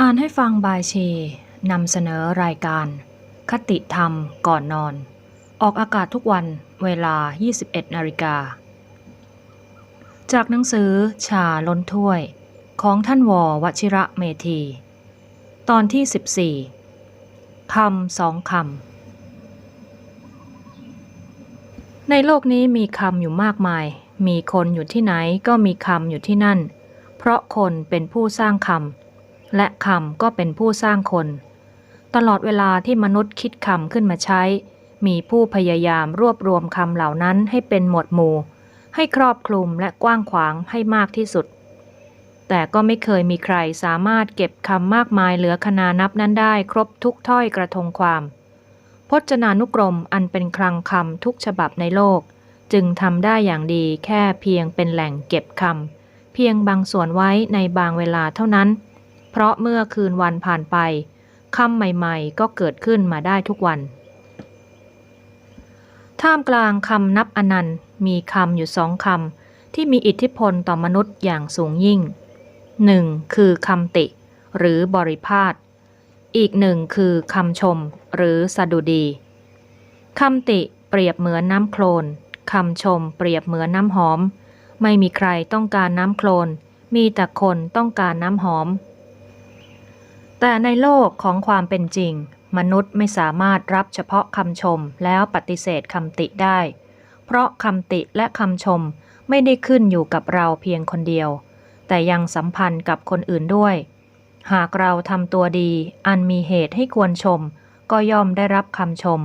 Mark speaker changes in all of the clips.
Speaker 1: อ่านให้ฟังบายเชนำเสนอรายการ คติธรรมก่อนนอน ออกอากาศทุกวันเวลา 21นาฬิกา จากหนังสือชาล้นถ้วย ของท่านววชิระเมธี ตอนที่ 14คำสองคำ ในโลกนี้มีคำอยู่มากมาย มีคนอยู่ที่ไหนก็มีคำอยู่ที่นั่น เพราะคนเป็นผู้สร้างคำ และคำก็เป็นผู้สร้างคน ตลอดเวลาที่มนุษย์คิดคำขึ้นมาใช้ มีผู้พยายามรวบรวมคำเหล่านั้นให้เป็นหมวดหมู่ ให้ครอบคลุมและกว้างขวางให้มากที่สุด แต่ก็ไม่เคยมีใครสามารถเก็บคำมากมายเหลือขนานับนั้นได้ครบทุกถ้อยกระทงความ พจนานุกรมอันเป็นคลังคำทุกฉบับในโลก จึงทำได้อย่างดีแค่เพียงเป็นแหล่งเก็บคำเพียงบางส่วนไว้ในบางเวลาเท่านั้น เพราะเมื่อคืนวันผ่านไปคำใหม่ๆ ก็เกิดขึ้นมาได้ทุกวัน ท่ามกลางคำนับอนันต์มีคำอยู่สองคำที่มีอิทธิพลต่อมนุษย์อย่างสูงยิ่งหนึ่งคือคำติ หรือบริพาทอีกหนึ่งคือคำชม หรือสดุดีคำติเปรียบเหมือนน้ำโคลนคำชมเปรียบเหมือนน้ำหอม ไม่มีใครต้องการน้ำโคลนมีแต่คนต้องการน้ำหอม แต่ในโลกของความเป็นจริง มนุษย์ไม่สามารถรับเฉพาะคำชมแล้วปฏิเสธคำติได้ เพราะคำติและคำชมไม่ได้ขึ้นอยู่กับเราเพียงคนเดียว แต่ยังสัมพันธ์กับคนอื่นด้วย หากเราทำตัวดี อันมีเหตุให้ควรชม ก็ย่อมได้รับคำชม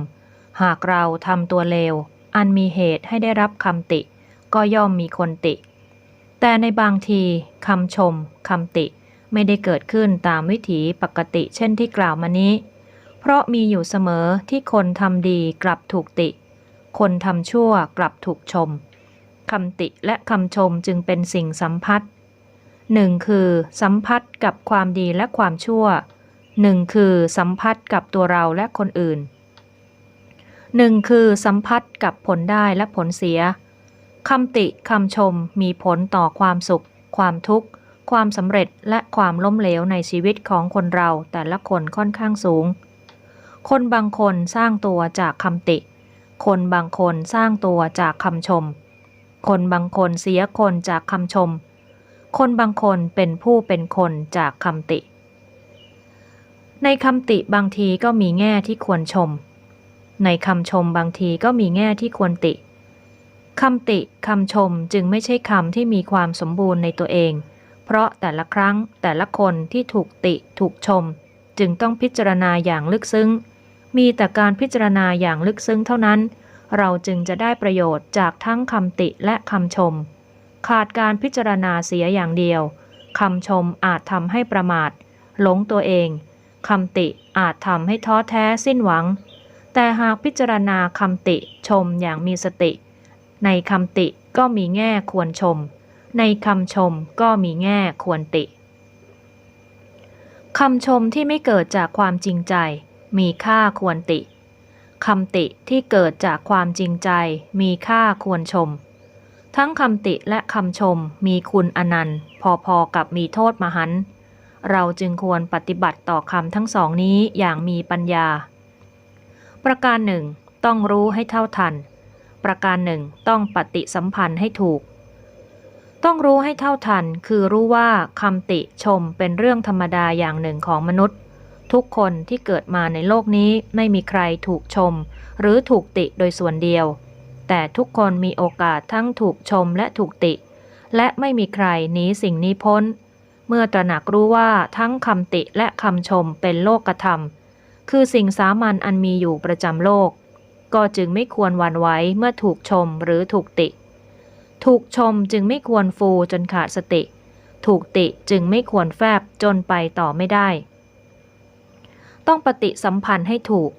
Speaker 1: หากเราทำตัวเลว อันมีเหตุให้ได้รับคำติ ก็ย่อมมีคนติ แต่ในบางทีคำชมคำติ ไม่ได้เกิดขึ้นตามวิถีปกติเช่นที่กล่าวมานี้ เพราะมีอยู่เสมอที่คนทำดีกลับถูกติ คนทำชั่วกลับถูกชมคำติและคำชมจึงเป็นสิ่งสัมพัทธ์หนึ่งคือสัมพัทธ์กับความดีและความชั่วหนึ่งคือสัมพัทธ์กับตัวเราและคนอื่นหนึ่งคือสัมพัทธ์กับผลได้และผลเสียคำติคำชมมีผลต่อความสุข ความทุกข์ ความสำเร็จและความล้มเหลวในชีวิตของคนเราแต่ละคนค่อนข้างสูง คนบางคนสร้างตัวจากคำติ คนบางคนสร้างตัวจากคำชม คนบางคนเสียคนจากคำชม คนบางคนเป็นผู้เป็นคนจากคำติ ในคำติบางทีก็มีแง่ที่ควรชม ในคำชมบางทีก็มีแง่ที่ควรติคำติคำชมจึงไม่ใช่คำที่มีความสมบูรณ์ในตัวเอง เพราะแต่ละครั้งแต่ละคนที่ถูกติถูกชม จึงต้องพิจารณาอย่างลึกซึ้ง มีแต่การพิจารณาอย่างลึกซึ้งเท่านั้น เราจึงจะได้ประโยชน์จากทั้งคำติและคำชม ขาดการพิจารณาเสียอย่างเดียวคำชมอาจทำให้ประมาท หลงตัวเองคำติอาจทำให้ท้อแท้สิ้นหวัง แต่หากพิจารณาคำติชมอย่างมีสติ ในคำติก็มีแง่ควรชม ในคำชมก็มีแง่ควรติคำชมที่ไม่เกิดจากความจริงใจ มีค่าควรติคำติที่เกิดจากความจริงใจ มีค่าควรชม ทั้งคำติและคำชมมีคุณอนันต์ พอๆกับมีโทษมหัน เราจึงควรปฏิบัติต่อคำทั้งสองนี้อย่างมีปัญญา ประการหนึ่งต้องรู้ให้เท่าทัน ประการหนึ่งต้องปฏิสัมพันธ์ให้ถูก ต้องรู้ให้เท่าทัน คือรู้ว่าคำติชมเป็นเรื่องธรรมดาอย่างหนึ่งของมนุษย์ ทุกคนที่เกิดมาในโลกนี้ไม่มีใครถูกชม หรือถูกติโดยส่วนเดียว แต่ทุกคนมีโอกาสทั้งถูกชมและถูกติ และไม่มีใครหนีสิ่งนี้พ้น เมื่อตระหนักรู้ว่าทั้งคำติและคำชมเป็นโลกธรรม คือสิ่งสามัญอันมีอยู่ประจำโลก ก็จึงไม่ควรหวันไหวเมื่อถูกชมหรือถูกติ ถูกชมจึงไม่ควรฟูจนขาดสติ ถูกติจึงไม่ควรแฟบจนไปต่อไม่ได้ ต้องปฏิสัมพันธ์ให้ถูก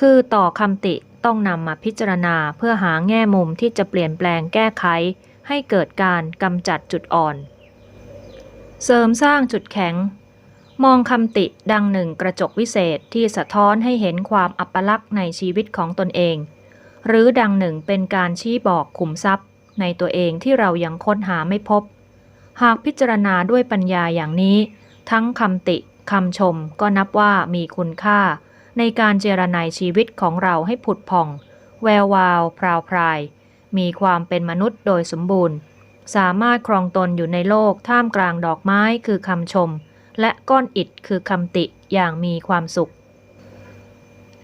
Speaker 1: คือต่อคำติต้องนำมาพิจารณาเพื่อหาแง่มุมที่จะเปลี่ยนแปลงแก้ไข ให้เกิดการกำจัดจุดอ่อน เสริมสร้างจุดแข็ง มองคำติดังหนึ่งกระจกวิเศษที่สะท้อนให้เห็นความอัปลักษณ์ในชีวิตของตนเอง หรือดังหนึ่งเป็นการชี้บอกขุมทรัพย์ ในตัวเองที่เรายังค้นหาไม่พบ หากพิจารณาด้วยปัญญาอย่างนี้ ทั้งคำติคำชมก็นับว่ามีคุณค่า ในการเจรนายชีวิตของเราให้ผุดผ่อง แวววาว พราวพราย มีความเป็นมนุษย์โดยสมบูรณ์ สามารถครองตนอยู่ในโลกท่ามกลางดอกไม้คือคำชม และก้อนอิฐคือคำติอย่างมีความสุข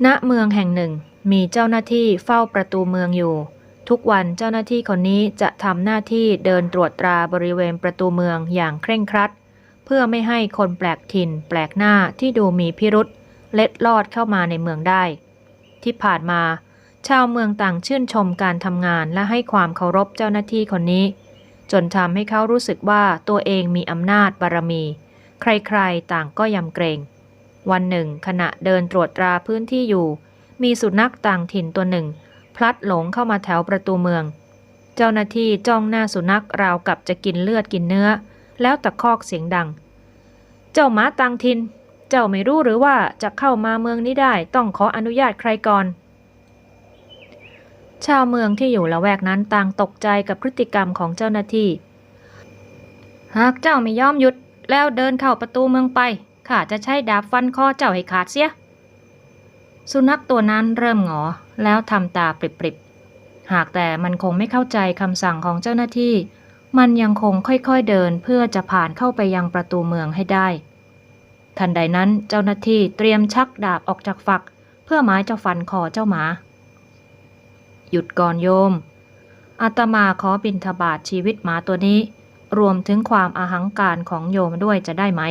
Speaker 1: ณเมืองแห่งหนึ่งมีเจ้าหน้าที่เฝ้าประตูเมืองอยู่ ทุกวันเจ้าหน้าที่คนนี้จะทำหน้าที่เดินตรวจตราบริเวณประตูเมืองอย่างเคร่งครัด เพื่อไม่ให้คนแปลกถิ่น แปลกหน้าที่ดูมีพิรุษเล็ดลอดเข้ามาในเมืองได้ ที่ผ่านมา ชาวเมืองต่างชื่นชมการทำงานและให้ความเคารพเจ้าหน้าที่คนนี้ จนทำให้เขารู้สึกว่าตัวเองมีอำนาจบารมี ใครๆต่างก็ยำเกรง วันหนึ่ง ขณะเดินตรวจตราพื้นที่อยู่ มีสุนัขต่างถิ่นตัวหนึ่ง พลัดหลงเข้ามาแถวประตูเมือง เจ้าหน้าที่จ้องหน้าสุนัขราวกับจะกินเลือดกินเนื้อ แล้วตะคอกเสียงดัง เจ้าหมาต่างถิ่นเจ้าไม่รู้หรือว่าจะเข้ามาเมืองนี้ได้ต้องขออนุญาตใครก่อน ชาวเมืองที่อยู่ละแวกนั้นต่างตกใจกับพฤติกรรมของเจ้าหน้าที่ หากเจ้าไม่ยอมหยุดแล้วเดินเข้าประตูเมืองไปข้าจะใช้ดาบฟันคอเจ้าให้ขาดเสีย สุนัขตัวนั้นเริ่มหงอ แล้วทำตาปริบๆ หากแต่มันคงไม่เข้าใจคำสั่งของเจ้าหน้าที่ มันยังคงค่อยๆเดินเพื่อจะผ่านเข้าไปยังประตูเมืองให้ได้ ทันใดนั้นเจ้าหน้าที่เตรียมชักดาบออกจากฝัก เพื่อหมายจะฟันคอเจ้าหมา หยุดก่อนโยม อาตมาขอบินทบาทชีวิตหมาตัวนี้ รวมถึงความอาหังการของโยมด้วยจะได้ไหม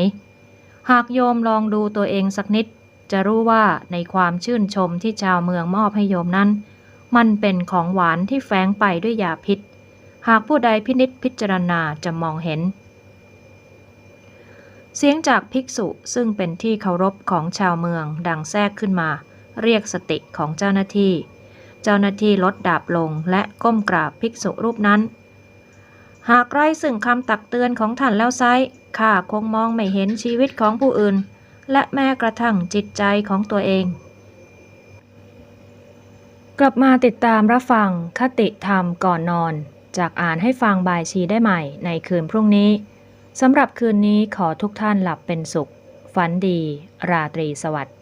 Speaker 1: หากโยมลองดูตัวเองสักนิด จะรู้ว่าในความชื่นชมที่ชาวเมืองมอบให้โยมนั้น มันเป็นของหวานที่แฝงไปด้วยยาพิษ หากผู้ใดพินิษพิจารณาจะมองเห็น เสียงจากภิกษุซึ่งเป็นที่เคารพของชาวเมืองดังแทรกขึ้นมา เรียกสติของเจ้าหน้าที่ เจ้าหน้าที่ลดดาบลงและก้มกราบภิกษุรูปนั้น หากไร้ซึ่งคำตักเตือนของท่านแล้วไซข้าคงมองไม่เห็นชีวิตของผู้อื่น และแม้กระทั่งจิตใจของตัวเอง กลับมาติดตามรับฟังคติธรรมก่อนนอน จากอ่านให้ฟังบายชีได้ใหม่ในคืนพรุ่งนี้สำหรับคืนนี้ขอทุกท่านหลับเป็นสุข ฝันดี ราตรีสวัสดิ์